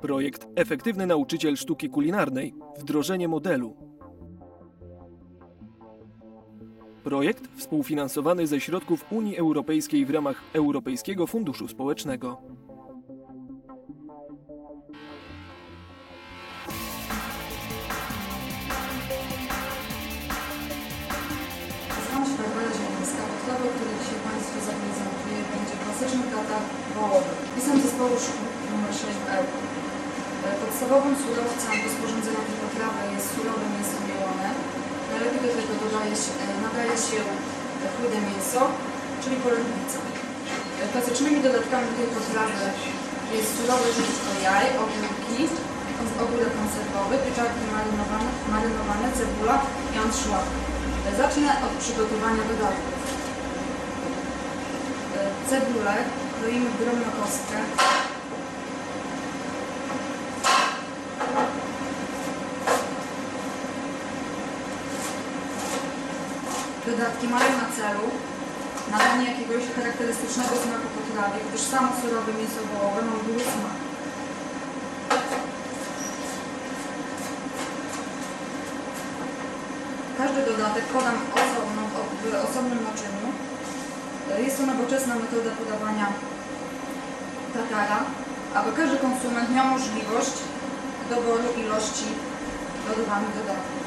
Projekt Efektywny Nauczyciel Sztuki Kulinarnej Wdrożenie modelu. Projekt współfinansowany ze środków Unii Europejskiej w ramach Europejskiego Funduszu Społecznego. Zespołu szkół nr 6 w Ełku. E, Podstawowym surowcem do sporządzenia tej potrawy jest surowe mięso mielone. Najlepiej do tego dodaje się, e, nadaje się e, chude mięso, czyli polędwica. E, Klasycznymi dodatkami tej potrawy jest surowe żółtko jaj, ogórki, ogórek konserwowy, pieczarki marynowane, marynowane, cebula i anszłak. E, Zacznę od przygotowania dodatków. E, Cebulę kroimy w drobną kostkę. Dodatki mają na celu nadanie jakiegoś charakterystycznego smaku potrawie, gdyż samo surowe mięso wołowe ma mdły smak. Każdy dodatek podam osobno, w osobnym naczyniu. Jest to nowoczesna metoda podawania tatara, aby każdy konsument miał możliwość doboru ilości dodawanych dodatków.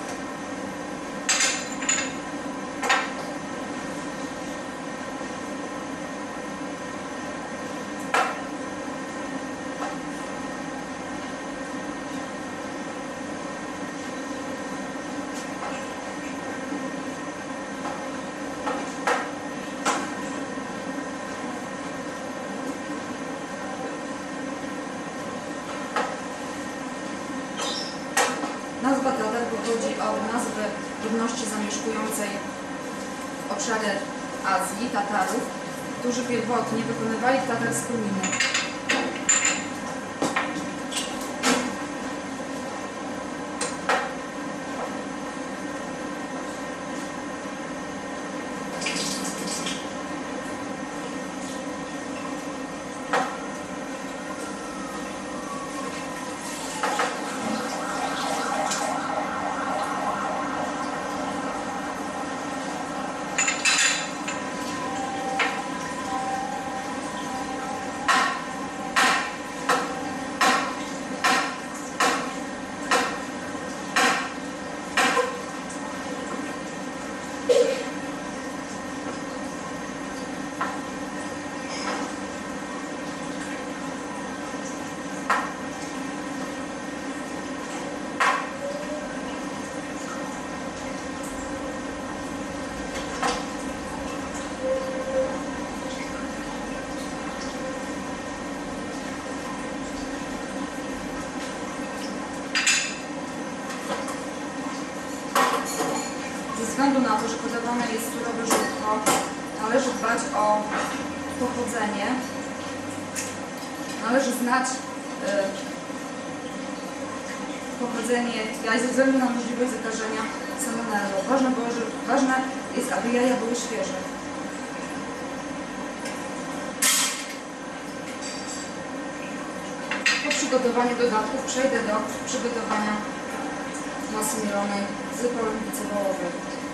Pochodzi od nazwy ludności zamieszkującej obszary Azji, Tatarów, którzy pierwotnie wykonywali Tatar z kominy. Względu na to, że podawane jest surowe żółtko, należy dbać o pochodzenie. Należy znać y, pochodzenie jaj ze względu na możliwość zakażenia salmonellą. Ważne, było, że, ważne jest, aby jaja były świeże. Po przygotowaniu dodatków przejdę do przygotowania masy mielonej z polędwicy wołowej.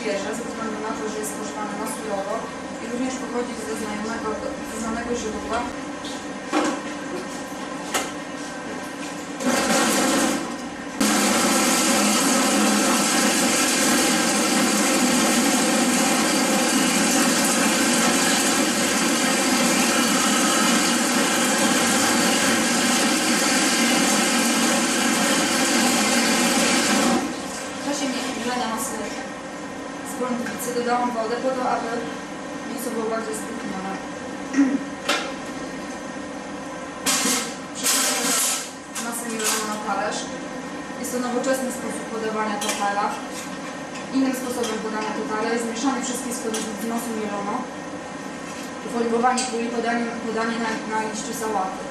Świeże, ze względu na to, że jest spożywane na surowo i również pochodzi ze znajomego, ze znanego źródła. W czasie mielenia masy z polędwicy dodałam wodę po to, aby mięso było bardziej spuchnione. Przekładam masę mieloną na talerz. Jest to nowoczesny sposób podawania tatara. Innym sposobem podania tatara jest mieszanie wszystkich składników z masą mieloną, ufoliowanie kuli, podanie, podanie na, na liście sałaty.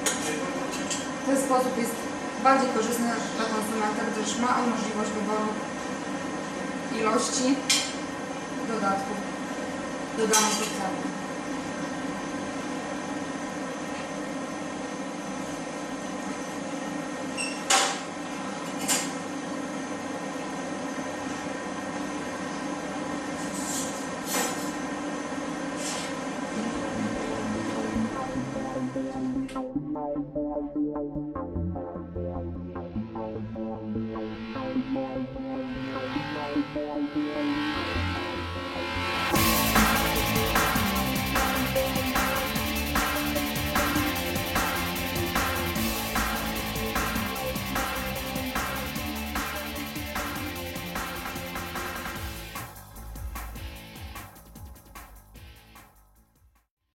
Ten sposób jest bardziej korzystny dla konsumenta, gdyż ma on możliwość wyboru ilości dodatków từ đoàn thịt dầu